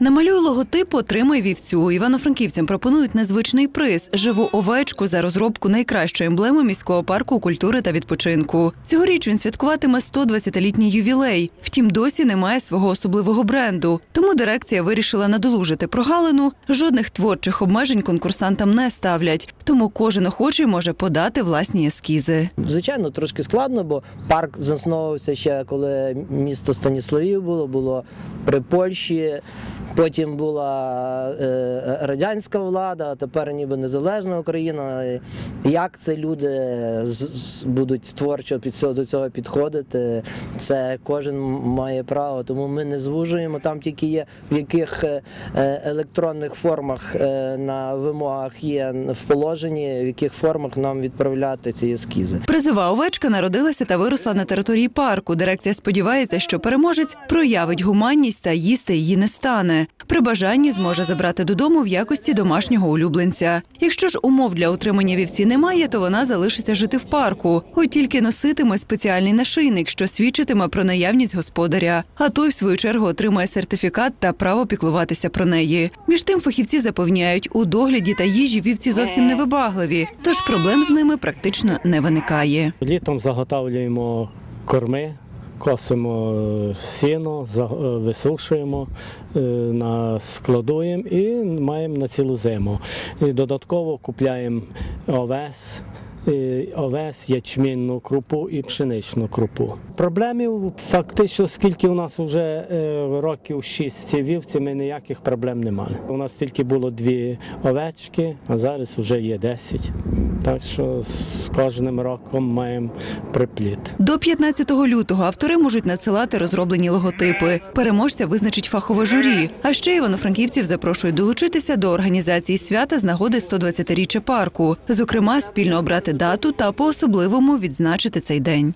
Намалюй логотип, отримай вівцю. Івано-франківцям пропонують незвичний приз живу овечку за розробку найкращої емблеми міського парку культури та відпочинку. Цьогоріч він святкуватиме 120-літній ювілей. Втім, досі немає свого особливого бренду. Тому дирекція вирішила надолужити прогалину. Жодних творчих обмежень конкурсантам не ставлять. Тому кожен охочий може подати власні ескізи. Звичайно, трошки складно, бо парк засновувався ще коли місто Станіславів було, було при Польщі. Потім була е, радянська влада, а тепер ніби незалежна Україна. Як це люди будуть творчо до цього підходити, це кожен має право. Тому ми не звужуємо. Там тільки є в яких е, електронних формах е, на вимогах є в положенні, в яких формах нам відправляти ці ескізи. Призова овечка народилася та виросла на території парку. Дирекція сподівається, що переможець проявить гуманність та їсти її не стане. При бажанні зможе забрати додому в якості домашнього улюбленця. Якщо ж умов для утримання вівці немає, то вона залишиться жити в парку. От тільки носитиме спеціальний нашийник, що свідчитиме про наявність господаря. А той, в свою чергу, отримає сертифікат та право піклуватися про неї. Між тим, фахівці запевняють, у догляді та їжі вівці зовсім невибагливі, тож проблем з ними практично не виникає. Літом заготовлюємо корми, косимо е, сіно, е, висушуємо, е, складуємо і маємо на цілу зиму. І додатково купляємо овес. Овес, ячмінну крупу і пшеничну крупу. Проблемів фактично, скільки у нас вже років 6 ці вівці, ми ніяких проблем не мали. У нас тільки було дві овечки, а зараз вже є 10. Так що з кожним роком маємо припліт. До 15 лютого автори можуть надсилати розроблені логотипи. Переможця визначить фахове журі. А ще івано-франківців запрошують долучитися до організації свята з нагоди 120-річчя парку. Зокрема, спільно обрати дату та по особливому відзначити цей день.